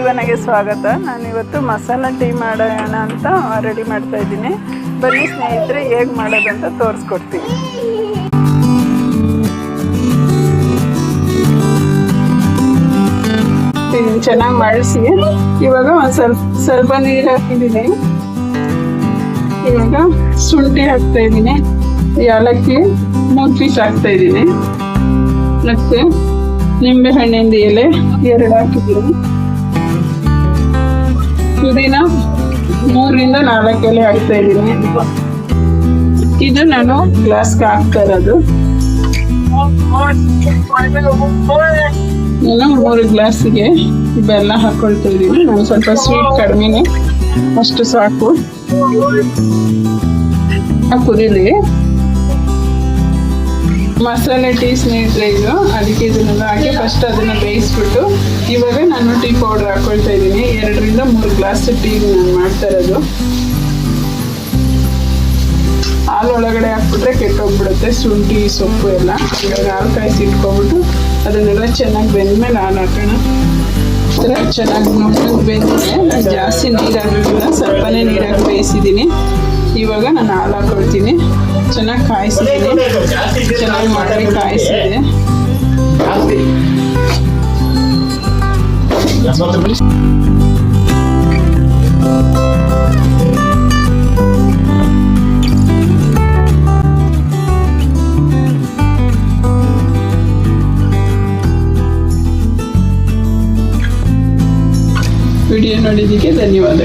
ಸ್ವಾಗತ. ನಾನಿವತ್ತು ಮಸಾಲ ಟೀ ಮಾಡೋಣ ಅಂತ ರೆಡಿ ಮಾಡ್ತಾ ಇದ್ದೀನಿ. ಬನ್ನಿ ಸ್ನೇಹಿತರೆ, ಹೇಗೆ ಮಾಡೋದಂತ ತೋರಿಸ್ಕೊಡ್ತೀನಿ. ಚೆನ್ನಾಗಿ ಮಾಡಿಸಿ. ಇವಾಗ ಒಂದು ಸ್ವಲ್ಪ ಸ್ವಲ್ಪ ನೀರು ಹಾಕಿದ್ದೀನಿ. ಇವಾಗ ಶುಂಠಿ ಹಾಕ್ತಾ ಇದ್ದೀನಿ. ಏಲಕ್ಕಿ ಮೂರು ಪೀಸ್ ಹಾಕ್ತಾ ಇದ್ದೀನಿ. ಮತ್ತೆ ನಿಂಬೆ ಹಣ್ಣಿಂದ ಎಲೆ ಎರಡು ಹಾಕಿದ್ದೀನಿ. ಪುದೀನ ಮೂರರಿಂದ ನಾಲ್ಕು ಎಲೆ ಹಾಕ್ತಾ ಇದ್ದೀನಿ. ಇದು ನಾನು ಗ್ಲಾಸ್ಗೆ ಹಾಕ್ತಾ ಇರೋದು. ನಾನು ಮೂರು ಗ್ಲಾಸ್ಗೆ ಬೆಲ್ಲ ಹಾಕೊಳ್ತಾ ಇದ್ದೀನಿ. ನಾನು ಸ್ವಲ್ಪ ಸ್ವೀಟ್ ಕಡಿಮೆನೆ. ಅಷ್ಟು ಸಾಕು. ಕುದೀಲಿ. ಮಸಾಲೆ ಟೀ ಸ್ನೇಹಿತರೆ ಇದು. ಅದಕ್ಕೆ ಇದನ್ನೆಲ್ಲ ಹಾಕಿ ಫಸ್ಟ್ ಅದನ್ನ ಬೇಯಿಸ್ಬಿಟ್ಟು ಇವಾಗ ನಾನು ಟೀ ಪೌಡರ್ ಹಾಕೊಳ್ತಾ ಇದ್ದೀನಿ. ಮೂರು ಗ್ಲಾಸ್ ಟೀ ನಾನು ಮಾಡ್ತಾ ಇರೋದು. ಹಾಲು ಒಳಗಡೆ ಹಾಕ್ಬಿಟ್ರೆ ಕೆಟ್ಟೋಗ್ಬಿಡುತ್ತೆ, ಶುಂಠಿ, ಸೊಪ್ಪು ಎಲ್ಲ. ಇವಾಗ ಹಾಲು ಕಾಯಿಸಿ ಇಟ್ಕೊಬಿಟ್ಟು ಅದನ್ನೆಲ್ಲ ಚೆನ್ನಾಗಿ ಬೆಂದ್ಮೇಲೆ ಹಾಲು ಹಾಕೋಣ. ಚೆನ್ನಾಗಿ ನೋಡ್ಕೊಂಡು ಬೆಂದಿದೆ ಜಾಸ್ತಿ ನೀರು ಹಾಕಿಲ್ಲ ಸ್ವಲ್ಪನೇ ನೀರಾಗಿ ಬೇಯಿಸಿದ್ದೀನಿ ಇವಾಗ ನಾನು ಹಾಲು ಹಾಕೊಳ್ತೀನಿ. ಚೆನ್ನಾಗಿ ಕಾಯಿಸಿದ್ದೀನಿ ಚೆನ್ನಾಗಿ ಮಾಡಿ ಕಾಯಿಸಿದೆ व्हिडिओ नॉलेज के धन्यवाद